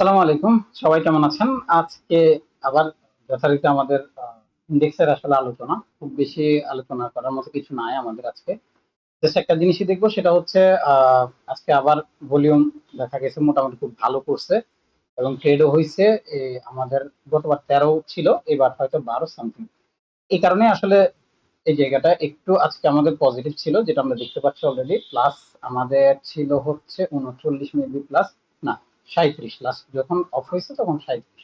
আসসালামু আলাইকুম। সবাই কেমন আছেন? আজকে আবার যথারীতি আমাদের ইন্ডেক্সের আসলে আলোচনা। খুব বেশি আলোচনা করার মতো কিছু নাই আমাদের আজকে। জাস্ট একটা জিনিসই দেখব, সেটা হচ্ছে আজকে আবার ভলিউম দেখা গেছে মোটামুটি খুব ভালো করছে এবং ট্রেডও হয়েছে আমাদের গতবার তেরো ছিল, এবার হয়তো বারো সামথিং এই কারণে আসলে এই জায়গাটা একটু আজকে আমাদের পজিটিভ ছিল, যেটা আমরা দেখতে পাচ্ছি অলরেডি প্লাস আমাদের ছিল হচ্ছে উনচল্লিশ মেবি প্লাস সাঁত্রিশ লাস্ট যখন অফ হয়েছে তখন সাঁত্রিশ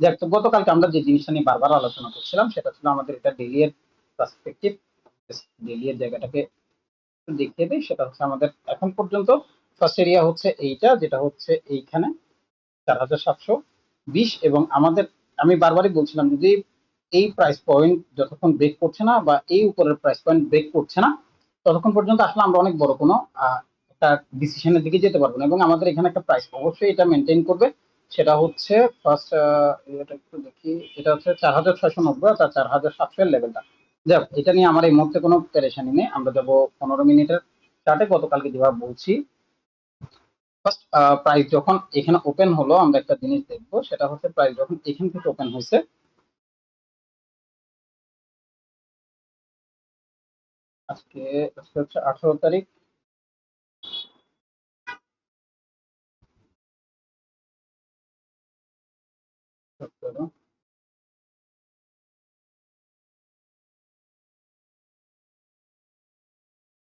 যাক, তো গতকালকে আমরা যে জিনিসটা নিয়ে বারবার আলোচনা করছিলাম, সেটা ছিল আমাদের এটা ডেলি এর পার্সপেক্টিভ ডেলি এর জায়গাটাকে দেখিয়ে দিই, সেটা হচ্ছে আমাদের এখন পর্যন্ত। ফার্স্ট এরিয়া হচ্ছে এইটা, যেটা হচ্ছে এইখানে চার হাজার সাতশো বিশ এবং আমাদের, আমি বারবারই বলছিলাম যদি এই প্রাইস পয়েন্ট যতক্ষণ ব্রেক করছে না বা এই উপরের প্রাইস পয়েন্ট ব্রেক করছে না, ততক্ষণ পর্যন্ত আসলে আমরা অনেক বড় কোনো একটা ডিসিশনের দিকে যেতে পারব না। এবং আমাদের এখানে একটা প্রাইস অবশ্যই এটা মেনটেন করবে। সেটা হচ্ছে ফার্স্ট এটা একটু দেখি। এটা হচ্ছে চার হাজার ছয়শো নব্বই অর্থাৎ চার হাজার সাতশো লেভেলটা যাক, এটা নিয়ে আমার এই মুহূর্তে কোনো পেরেশানি নেই। আমরা যাব পনেরো মিনিটের চার্টে গতকালকে যেভাবে বলছি ফার্স্ট প্রাইস যখন এখানে ওপেন হলো, আমরা একটা জিনিস দেখব। সেটা হচ্ছে প্রাইস যখন এখান থেকে ওপেন হয়েছে, আজকে আজকে হচ্ছে আঠারো তারিখ।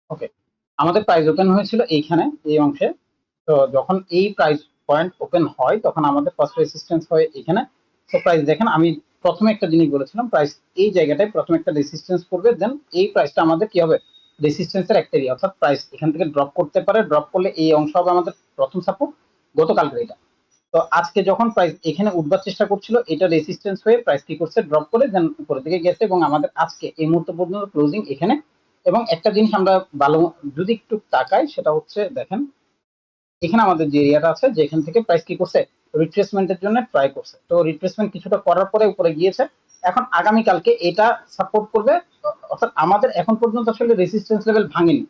ওকে আমাদের প্রাইস ওপেন হয়েছিল এইখানে, এই অংশে। তো যখন এই প্রাইস পয়েন্ট ওপেন হয়, তখন আমাদের ফার্স্ট রেসিস্টেন্স হয় এখানে তো প্রাইস দেখেন, আমি প্রথমে একটা জিনিস বলেছিলাম প্রাইস এই জায়গাটায় প্রথমে একটা রেসিস্টেন্স করবে দেন এই প্রাইসটা আমাদের কি হবে? রেসিস্টেন্সের একটা এরিয়া অর্থাৎ প্রাইস এখান থেকে ড্রপ করতে পারে ড্রপ করলে এই অংশ হবে আমাদের প্রথম সাপোর্ট গতকালকের এটা। তো আজকে যখন প্রাইস এখানে উঠবার চেষ্টা করছিল, এটা রেসিস্টেন্স হয়ে প্রাইস কি করছে? ড্রপ করে দেন উপরের দিকে গেছে, এবং আমাদের আজকে এই মুহূর্ত পর্যন্ত ক্লোজিং এখানে এবং একটা জিনিস আমরা ভালো যদি একটু তাকাই, সেটা হচ্ছে দেখেন, এখানে আমাদের যে এরিয়াটা আছে যেখান থেকে প্রাইস কি করছে? রিট্রেসমেন্টের জন্য ট্রাই করছে। তো রিট্রেসমেন্ট কিছুটা করার পরে উপরে গিয়েছে। এখন আগামী কালকে এটা সাপোর্ট করবে, অর্থাৎ আমাদের এখন পর্যন্ত আসলে রেসিস্টেন্স লেভেল ভাঙেনি।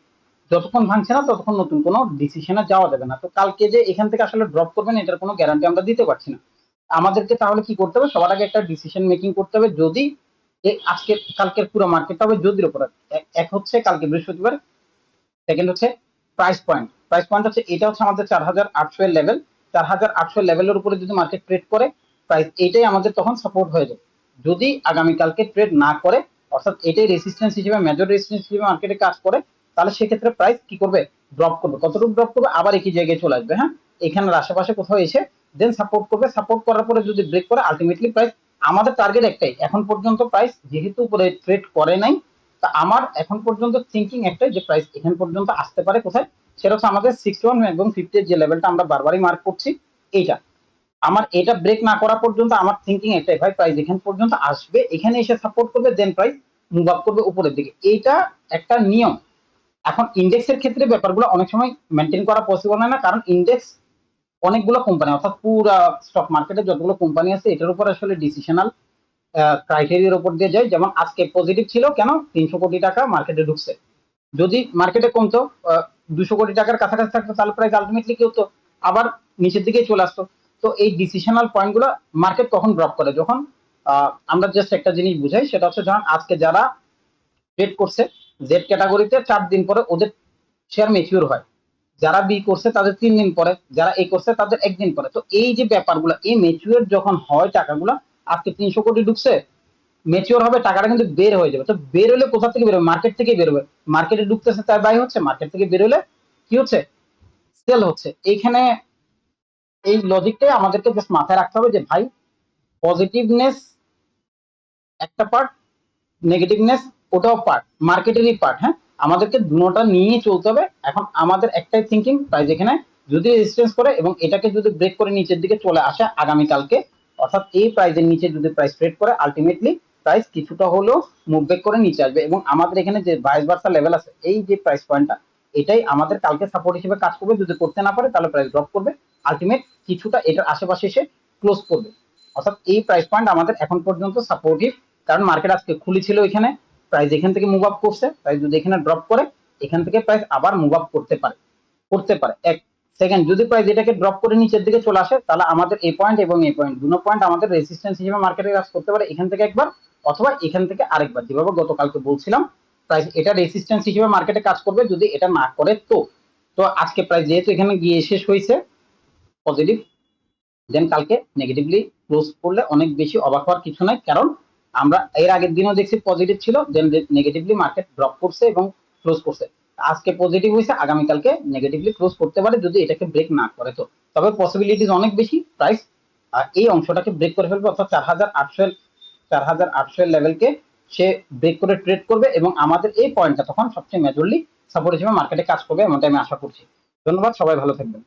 যতক্ষণ ভাঙছে না, ততক্ষণ নতুন কোনো ডিসিশনে যাওয়া যাবে না। তো কালকে যে এখান থেকে আসলে ড্রপ করবেন, এটার কোনো গ্যারান্টি আমরা দিতে পারছি না। আমাদেরকে তাহলে কি করতে হবে? সবার আগে একটা ডিসিশন মেকিং করতে হবে। যদি এই আজকে, কালকের পুরো মার্কেটটা হবে যদির উপর। এক- হচ্ছে কালকে বৃহস্পতিবার সেকেন্ড হচ্ছে প্রাইস পয়েন্ট প্রাইস পয়েন্ট হচ্ছে, এটা হচ্ছে আমাদের চার হাজার আটশো এর লেভেল চার হাজার আটশো লেভেলের উপরে যদি মার্কেট ট্রেড করে প্রাইস এইটাই আমাদের তখন সাপোর্ট হয়ে যাবে। যদি আগামীকালকে ট্রেড না করে, অর্থাৎ এটাই রেসিস্ট্যান্স হিসেবে মেজর রেসিস্ট্যান্স হিসেবে মার্কেটে কাজ করে, তাহলে সেক্ষেত্রে প্রাইস কি করবে? ড্রপ করবে। কতটুকু ড্রপ করবে? আবার একই জায়গায় চলে আসবে হ্যাঁ? এখানের আশেপাশে কোথাও এসে দেন সাপোর্ট করবে। সাপোর্ট করার পরে যদি ব্রেক করে আলটিমেটলি প্রাইস আমাদের টার্গেট একটাই। এখন পর্যন্ত প্রাইস যেহেতু উপরে ট্রেড করে নাই, তা আমার এখন পর্যন্ত থিঙ্কিং একটাই যে প্রাইস এখান পর্যন্ত আসতে পারে কোথায়? সেটা হচ্ছে আমাদের সিক্সটি ওয়ান এবং ফিফটি যে লেভেলটা আমরা বারবারই মার্ক করছি, এইটা। আমার এটা ব্রেক না করা পর্যন্ত আমার থিঙ্কিং একটাই, ভাই প্রাইস এখান পর্যন্ত আসবে, এখানে এসে সাপোর্ট করবে দেন প্রাইস মুভ আপ করবে উপরের দিকে। এইটা একটা নিয়ম। এখন ইন্ডেক্সের ক্ষেত্রে ব্যাপারগুলো অনেক সময় মেনটেন করা পসিবল হয় না, কারণ ইন্ডেক্স অনেকগুলো কোম্পানি অর্থাৎ পুরা স্টক মার্কেটে যতগুলো কোম্পানি আছে, এটার উপর আসলে ডিসিশনাল ক্রাইটেরিয়ার উপর দিয়ে যায়। যেমন আজকে পজিটিভ ছিল কেন? তিনশো কোটি টাকা মার্কেটে ঢুকছে। যদি মার্কেটে কমতো দুশো কোটি টাকার কাছাকাছি থাকতো, তাহলে প্রাইস আলটিমেটলি কি হতো? আবার নিচের দিকে চলে আসতো। তো এই ডিসিশনাল পয়েন্টগুলো মার্কেট কখন ড্রপ করে? যখন আমরা জাস্ট একটা জিনিস বুঝাই, সেটা হচ্ছে যখন আজকে যারা ট্রেড করছে জেড ক্যাটাগরিতে চার দিন পরে ওদের শেয়ার মেচিউর হয়। যারা বি করছে তাদের তিন দিন পরে, যারা এ করছে তাদের একদিন পরে। তো এই যে ব্যাপারগুলো, এই মেচিউর যখন হয় টাকাগুলো, আজকে তিনশো কোটি ঢুকছে মেচিওর হবে, টাকাটা কিন্তু বের হয়ে যাবে। তো বের হলে কোথা থেকে বেরোবে? মার্কেট থেকে বেরোবে। মার্কেটে ঢুকতেছে তার বাই হচ্ছে মার্কেট থেকে বের হলে কি হচ্ছে? সেল হচ্ছে। এইখানে এই লজিকটাই আমাদেরকে জাস্ট মাথায় রাখতে হবে যে, ভাই পজিটিভনেস একটা পার্ট নেগেটিভনেস ওটাও পার্ট মার্কেটেরই পার্ট হ্যাঁ? আমাদেরকে দুটোটা নিয়ে চলতে হবে। এখন আমাদের একটাই থিঙ্কিং প্রাইস এখানে যদি রেজিস্ট্যান্স করে এবং এটাকে যদি ব্রেক করে নিচের দিকে চলে আসে আগামীকালকে, অর্থাৎ এই প্রাইসের নিচে যদি প্রাইস ট্রেড করে আলটিমেটলি প্রাইস কিছুটা হলেও মুভ ব্যাক করে নিচে আসবে এবং আমাদের এখানে যে বাইশ বার্সা লেভেল আছে, এই যে প্রাইস পয়েন্টটা এটাই আমাদের কালকে সাপোর্ট হিসেবে কাজ করবে। যদি করতে না পারে, তাহলে প্রাইস ড্রপ করবে। আলটিমেট কিছুটা এটার আশেপাশে এসে ক্লোজ করবে। অর্থাৎ এই প্রাইস পয়েন্ট আমাদের এখন পর্যন্ত সাপোর্টিভ কারণ মার্কেট আজকে খুলেছিল এখানে। প্রাইস এখান থেকে মুভ আপ করছে প্রাইস যদি এখানে ড্রপ করে, এখান থেকে প্রাইস আবার মুভ আপ করতে পারে করতে পারে। এক সেকেন্ড যদি প্রাইস এটাকে ড্রপ করে নিচের দিকে চলে আসে, তাহলে আমাদের এই পয়েন্ট এবং এই পয়েন্ট দুটো পয়েন্ট আমাদের রেজিস্ট্যান্স হিসেবে মার্কেটে কাজ করতে পারে এখান থেকে একবার, অথবা এখান থেকে আরেকবার। যেভাবে গতকালকে বলছিলাম প্রাইস এটা রেজিস্ট্যান্স হিসেবে মার্কেটে কাজ করবে যদি এটা না করে তো। তো আজকে প্রাইস যেহেতু এখানে গিয়ে শেষ হয়েছে পজিটিভ দেন কালকে নেগেটিভলি ক্লোজ করলে অনেক বেশি অবাক হওয়ার কিছু নাই। কারণ আমরা এর আগের দিনও দেখছি পজিটিভ ছিল দেন নেগেটিভলি মার্কেট ড্রপ করছে এবং ক্লোজ করছে। আজকে পজিটিভ হয়েছে, আগামীকালকে নেগেটিভলি ক্লোজ করতে পারে যদি এটাকে ব্রেক না করে তো। তবে পসিবিলিটিস অনেক বেশি প্রাইস এই অংশটাকে ব্রেক করে ফেলবে, অর্থাৎ চার হাজার আটশো চার হাজার আটশো লেভেলকে সে ব্রেক করে ট্রেড করবে এবং আমাদের এই পয়েন্টটা তখন সবচেয়ে মেজরলি সাপোর্ট হিসেবে মার্কেটে কাজ করবে এমনটা আমি আশা করছি। ধন্যবাদ, সবাই ভালো থাকবেন।